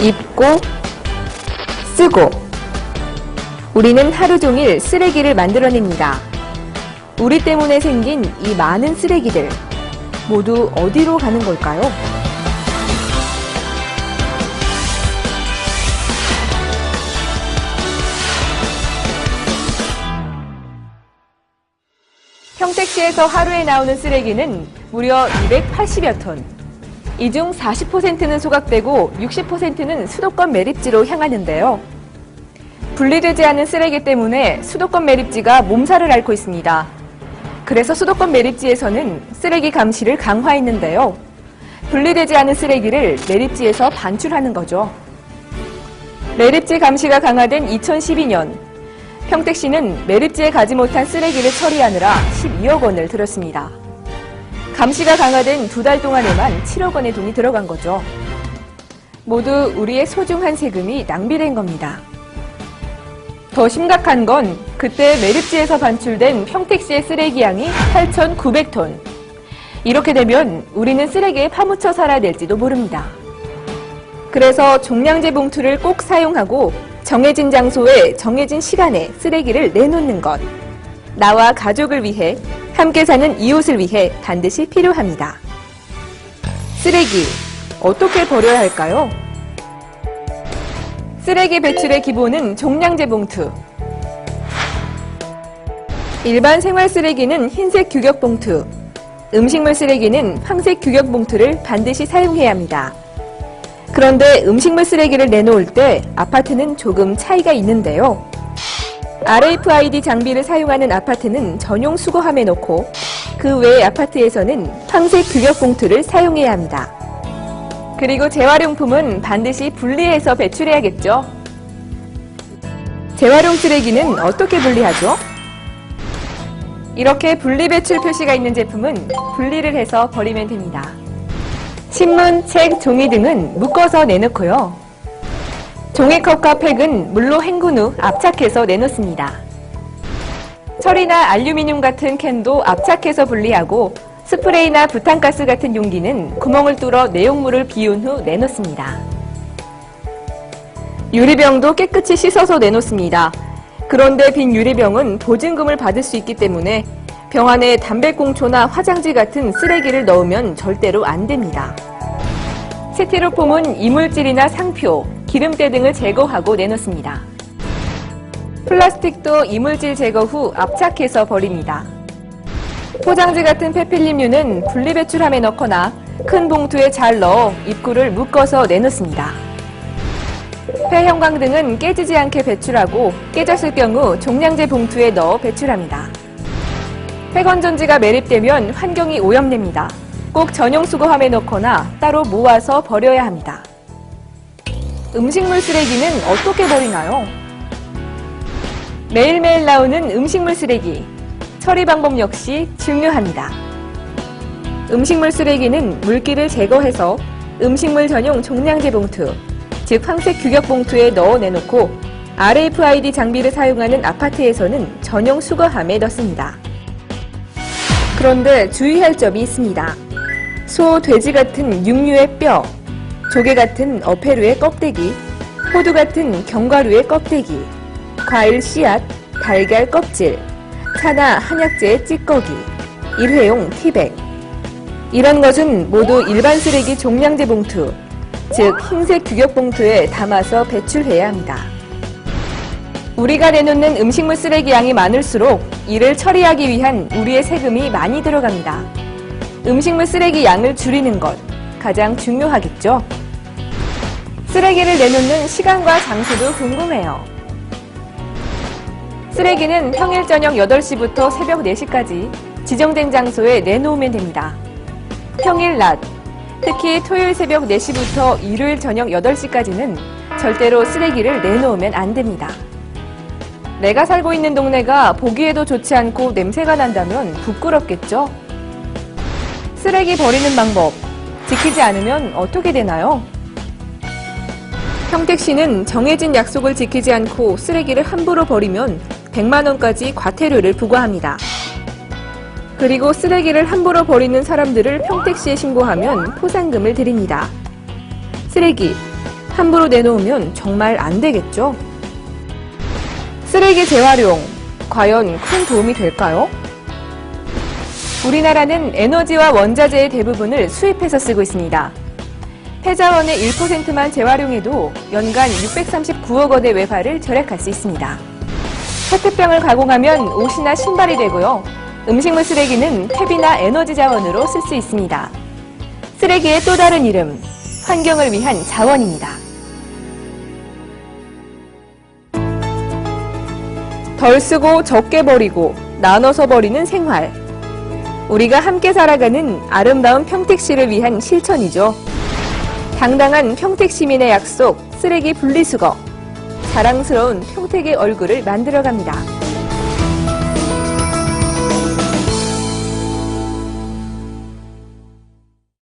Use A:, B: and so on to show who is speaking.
A: 입고, 쓰고. 우리는 하루 종일 쓰레기를 만들어냅니다. 우리 때문에 생긴 이 많은 쓰레기들 모두 어디로 가는 걸까요? 평택시에서 하루에 나오는 쓰레기는 무려 280여 톤. 이 중 40%는 소각되고 60%는 수도권 매립지로 향하는데요. 분리되지 않은 쓰레기 때문에 수도권 매립지가 몸살을 앓고 있습니다. 그래서 수도권 매립지에서는 쓰레기 감시를 강화했는데요. 분리되지 않은 쓰레기를 매립지에서 반출하는 거죠. 매립지 감시가 강화된 2012년 평택시는 매립지에 가지 못한 쓰레기를 처리하느라 12억 원을 들였습니다. 감시가 강화된 두 달 동안에만 7억 원의 돈이 들어간 거죠. 모두 우리의 소중한 세금이 낭비된 겁니다. 더 심각한 건 그때 매립지에서 반출된 평택시의 쓰레기 양이 8,900톤. 이렇게 되면 우리는 쓰레기에 파묻혀 살아야 될지도 모릅니다. 그래서 종량제 봉투를 꼭 사용하고 정해진 장소에 정해진 시간에 쓰레기를 내놓는 것. 나와 가족을 위해 함께 사는 이웃을 위해 반드시 필요합니다. 쓰레기 어떻게 버려야 할까요? 쓰레기 배출의 기본은 종량제 봉투. 일반 생활 쓰레기는 흰색 규격 봉투, 음식물 쓰레기는 황색 규격 봉투를 반드시 사용해야 합니다. 그런데 음식물 쓰레기를 내놓을 때 아파트는 조금 차이가 있는데요. RFID 장비를 사용하는 아파트는 전용 수거함에 넣고 그 외의 아파트에서는 황색 규격 봉투를 사용해야 합니다. 그리고 재활용품은 반드시 분리해서 배출해야겠죠. 재활용 쓰레기는 어떻게 분리하죠? 이렇게 분리 배출 표시가 있는 제품은 분리를 해서 버리면 됩니다. 신문, 책, 종이 등은 묶어서 내놓고요. 종이컵과 팩은 물로 헹군 후 압착해서 내놓습니다. 철이나 알루미늄 같은 캔도 압착해서 분리하고 스프레이나 부탄가스 같은 용기는 구멍을 뚫어 내용물을 비운 후 내놓습니다. 유리병도 깨끗이 씻어서 내놓습니다. 그런데 빈 유리병은 보증금을 받을 수 있기 때문에 병 안에 담배꽁초나 화장지 같은 쓰레기를 넣으면 절대로 안 됩니다. 스티로폼은 이물질이나 상표, 기름때 등을 제거하고 내놓습니다. 플라스틱도 이물질 제거 후 압착해서 버립니다. 포장지 같은 페필름류는 분리배출함에 넣거나 큰 봉투에 잘 넣어 입구를 묶어서 내놓습니다. 폐형광 등은 깨지지 않게 배출하고 깨졌을 경우 종량제 봉투에 넣어 배출합니다. 폐건전지가 매립되면 환경이 오염됩니다. 꼭 전용 수거함에 넣거나 따로 모아서 버려야 합니다. 음식물 쓰레기는 어떻게 버리나요? 매일매일 나오는 음식물 쓰레기. 처리 방법 역시 중요합니다. 음식물 쓰레기는 물기를 제거해서 음식물 전용 종량제 봉투, 즉 황색 규격 봉투에 넣어 내놓고 RFID 장비를 사용하는 아파트에서는 전용 수거함에 넣습니다. 그런데 주의할 점이 있습니다. 소, 돼지 같은 육류의 뼈, 조개 같은 어패류의 껍데기, 호두 같은 견과류의 껍데기, 과일 씨앗, 달걀 껍질, 차나 한약재의 찌꺼기, 일회용 티백. 이런 것은 모두 일반 쓰레기 종량제 봉투, 즉 흰색 규격 봉투에 담아서 배출해야 합니다. 우리가 내놓는 음식물 쓰레기 양이 많을수록 이를 처리하기 위한 우리의 세금이 많이 들어갑니다. 음식물 쓰레기 양을 줄이는 것 가장 중요하겠죠. 쓰레기를 내놓는 시간과 장소도 궁금해요. 쓰레기는 평일 저녁 8시부터 새벽 4시까지 지정된 장소에 내놓으면 됩니다. 평일 낮, 특히 토요일 새벽 4시부터 일요일 저녁 8시까지는 절대로 쓰레기를 내놓으면 안 됩니다. 내가 살고 있는 동네가 보기에도 좋지 않고 냄새가 난다면 부끄럽겠죠? 쓰레기 버리는 방법 지키지 않으면 어떻게 되나요? 평택 시는 정해진 약속을 지키지 않고 쓰레기를 함부로 버리면 100만 원까지 과태료를 부과합니다. 그리고 쓰레기를 함부로 버리는 사람들을 평택시에 신고하면 포상금을 드립니다. 쓰레기 함부로 내놓으면 정말 안 되겠죠? 쓰레기 재활용, 과연 큰 도움이 될까요? 우리나라는 에너지와 원자재의 대부분을 수입해서 쓰고 있습니다. 폐자원의 1%만 재활용해도 연간 639억 원의 외화를 절약할 수 있습니다. 페트병을 가공하면 옷이나 신발이 되고요. 음식물 쓰레기는 폐비나 에너지 자원으로 쓸 수 있습니다. 쓰레기의 또 다른 이름, 환경을 위한 자원입니다. 덜 쓰고 적게 버리고 나눠서 버리는 생활. 우리가 함께 살아가는 아름다운 평택시를 위한 실천이죠. 당당한 평택 시민의 약속, 쓰레기 분리수거. 자랑스러운 평택의 얼굴을 만들어갑니다.